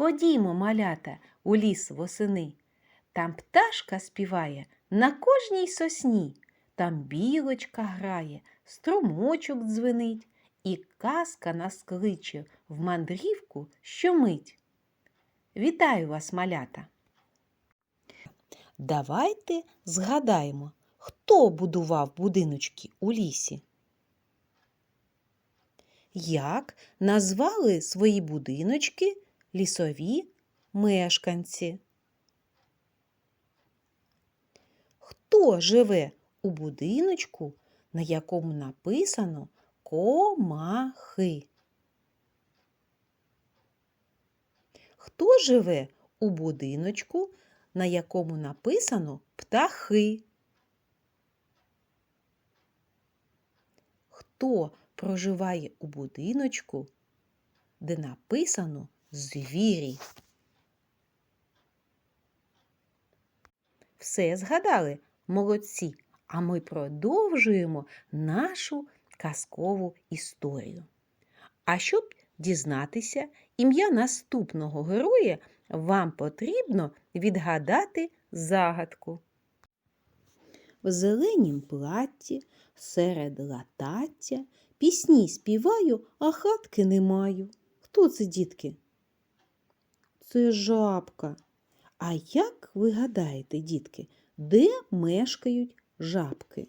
Ходімо, малята, у ліс восени. Там пташка співає на кожній сосні, там білочка грає, струмочок дзвенить, і казка нас кличе в мандрівку щомить. Вітаю вас, малята! Давайте згадаємо, хто будував будиночки у лісі. Як назвали свої будиночки лісові мешканці? Хто живе у будиночку, на якому написано комахи? Хто живе у будиночку, на якому написано птахи? Хто проживає у будиночку, де написано звірі? Все згадали, молодці, а ми продовжуємо нашу казкову історію. А щоб дізнатися ім'я наступного героя, вам потрібно відгадати загадку. В зеленім платті, серед латаття, пісні співаю, а хатки не маю. Хто це, дітки? Це жабка. А як ви гадаєте, дітки, де мешкають жабки?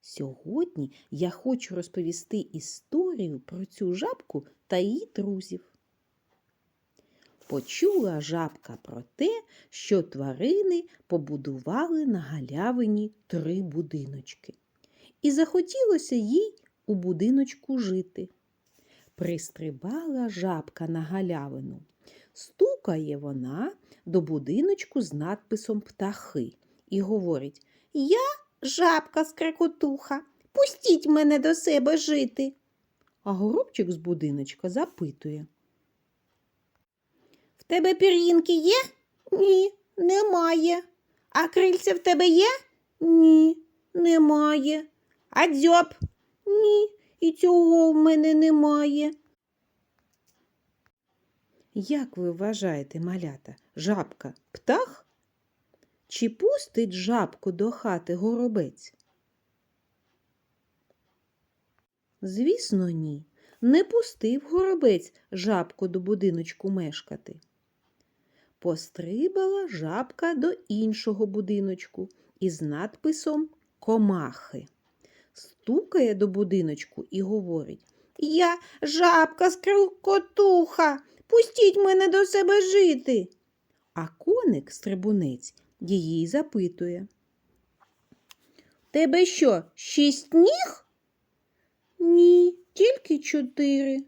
Сьогодні я хочу розповісти історію про цю жабку та її друзів. Почула жабка про те, що тварини побудували на галявині три будиночки, і захотілося їй у будиночку жити. Пристрибала жабка на галявину. Стукає вона до будиночку з надписом птахи і говорить Я жабка скрекотуха, пустіть мене до себе жити. А горобчик з будиночка запитує. В тебе пір'їнки є? Ні, немає. А крильця в тебе є? Ні, немає. А дзьоб? Ні, і цього в мене немає. Як ви вважаєте, малята, жабка птах? Чи пустить жабку до хати горобець? Звісно, ні. Не пустив горобець жабку до будиночку мешкати. Пострибала жабка до іншого будиночку із надписом Комахи. Стукає до будиночку і говорить Я жабка скрикотуха, пустіть мене до себе жити. А коник стрибунець її запитує. Тебе що, шість ніг? Ні, тільки чотири.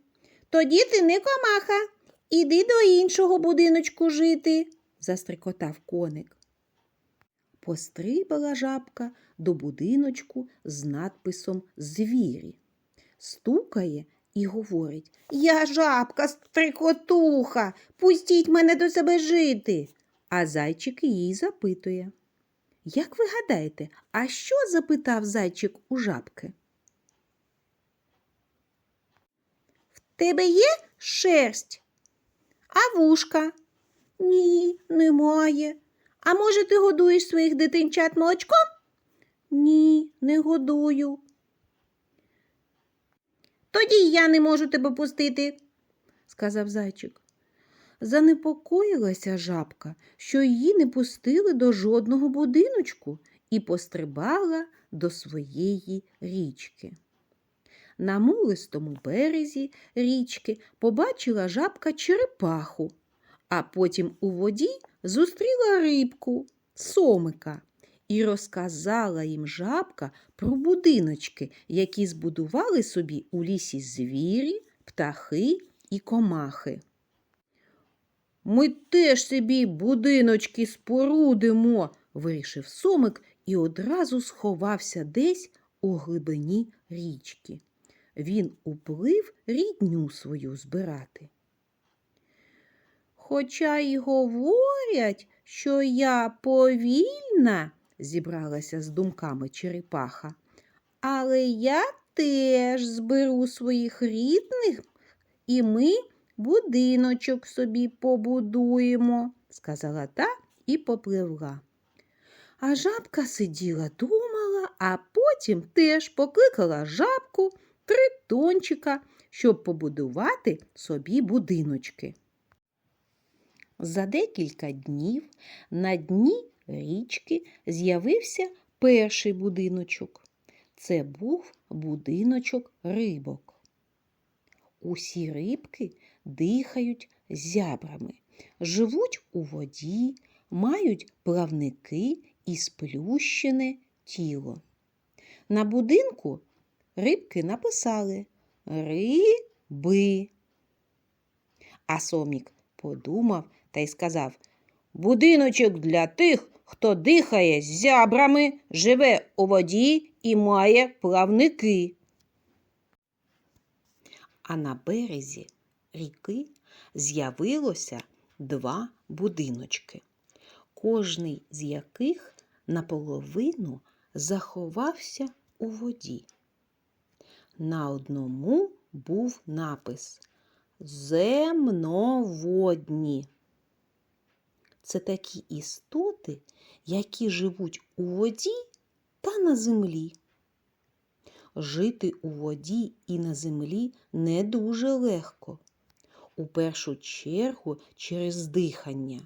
Тоді ти не комаха. Іди до іншого будиночку жити, застрикотав коник. Пострибала жабка до будиночку з надписом Звірі. Стукає і говорить Я жабка стрикотуха, пустіть мене до себе жити. А зайчик її запитує. Як ви гадаєте, а що запитав зайчик у жабки? В тебе є шерсть? А вушка? Ні, немає. А може, ти годуєш своїх дитинчат молочком? Ні, не годую. Тоді я не можу тебе пустити, сказав зайчик. Занепокоїлася жабка, що її не пустили до жодного будиночку і пострибала до своєї річки. На мулистому березі річки побачила жабка черепаху, а потім у воді зустріла рибку, сомика, і розказала їм жабка про будиночки, які збудували собі у лісі звірі, птахи і комахи. Ми теж собі будиночки спорудимо, вирішив сомик і одразу сховався десь у глибині річки. Він уплив рідню свою збирати. Хоча й говорять, що я повільна, зібралася з думками черепаха, але я теж зберу своїх рідних і ми будиночок собі побудуємо, сказала та і попливла. А жабка сиділа, думала, а потім теж покликала жабку тритончика, щоб побудувати собі будиночки. За декілька днів на дні річки з'явився перший будиночок. Це був будиночок рибок. Усі рибки дихають зябрами, живуть у воді, мають плавники і сплющене тіло. На будинку рибки написали Риби. А сомік подумав та й сказав Будиночок для тих, хто дихає зябрами, живе у воді і має плавники. А на березі ріки з'явилося два будиночки, кожний з яких наполовину заховався у воді. На одному був напис Земноводні. Це такі істоти, які живуть у воді та на землі. Жити у воді і на землі не дуже легко, у першу чергу через дихання.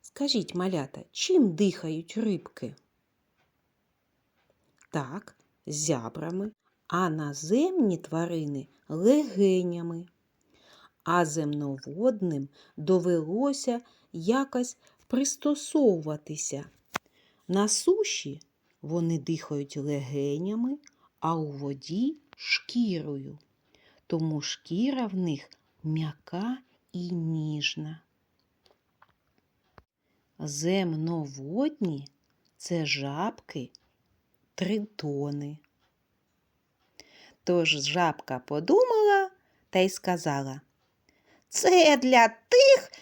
Скажіть, малята, чим дихають рибки? Так, зябрами, а наземні тварини легенями. А земноводним довелося якось пристосовуватися. На суші вони дихають легенями, а у воді шкірою. Тому шкіра в них м'яка і ніжна. Земноводні це жабки тритони. Тож жабка подумала та й сказала Це для тих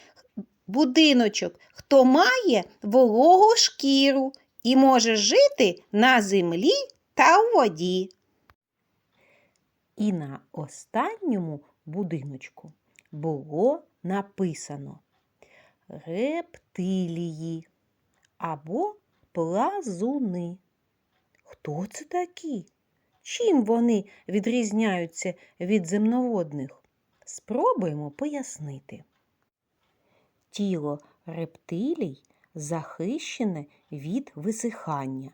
будиночок, хто має вологу шкіру і може жити на землі та у воді. І на останньому будиночку було написано рептилії або плазуни. Хто це такі? Чим вони відрізняються від земноводних? Спробуємо пояснити. Тіло рептилій захищене від висихання.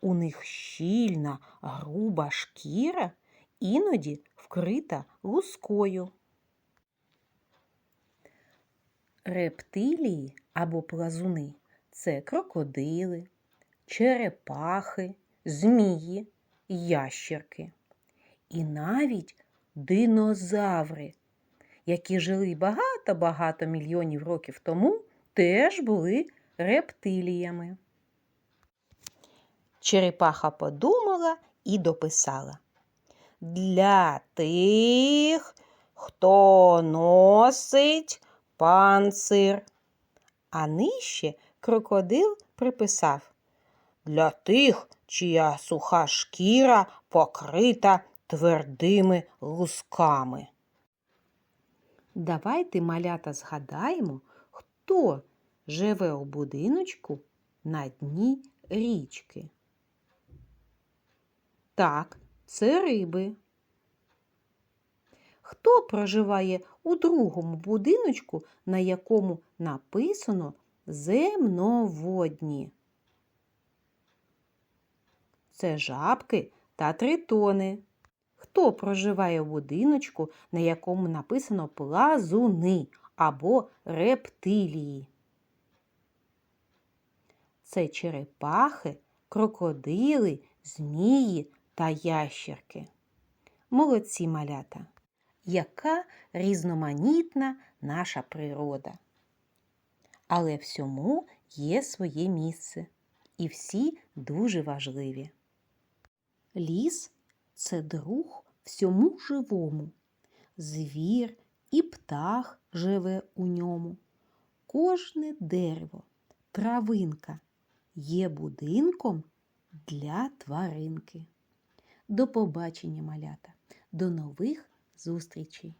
У них щільна, груба шкіра, іноді вкрита лускою. Рептилії або плазуни це крокодили, черепахи, змії, ящерки і навіть динозаври, які жили багато-багато мільйонів років тому, теж були рептиліями. Черепаха подумала і дописала. Для тих, хто носить панцир. А нижче крокодил приписав для тих, чия суха шкіра покрита твердими лусками. Давайте, малята, згадаємо, хто живе у будиночку на дні річки. Так, це риби. Хто проживає у другому будиночку, на якому написано земноводні? Це жабки та тритони. Хто проживає у будиночку, на якому написано плазуни або рептилії? Це черепахи, крокодили, змії та ящерки. Молодці малята! Яка різноманітна наша природа. Але всьому є своє місце, і всі дуже важливі. Ліс це друг всьому живому. Звір і птах живе у ньому. Кожне дерево, травинка є будинком для тваринки. До побачення, малята, до нових зустрічей!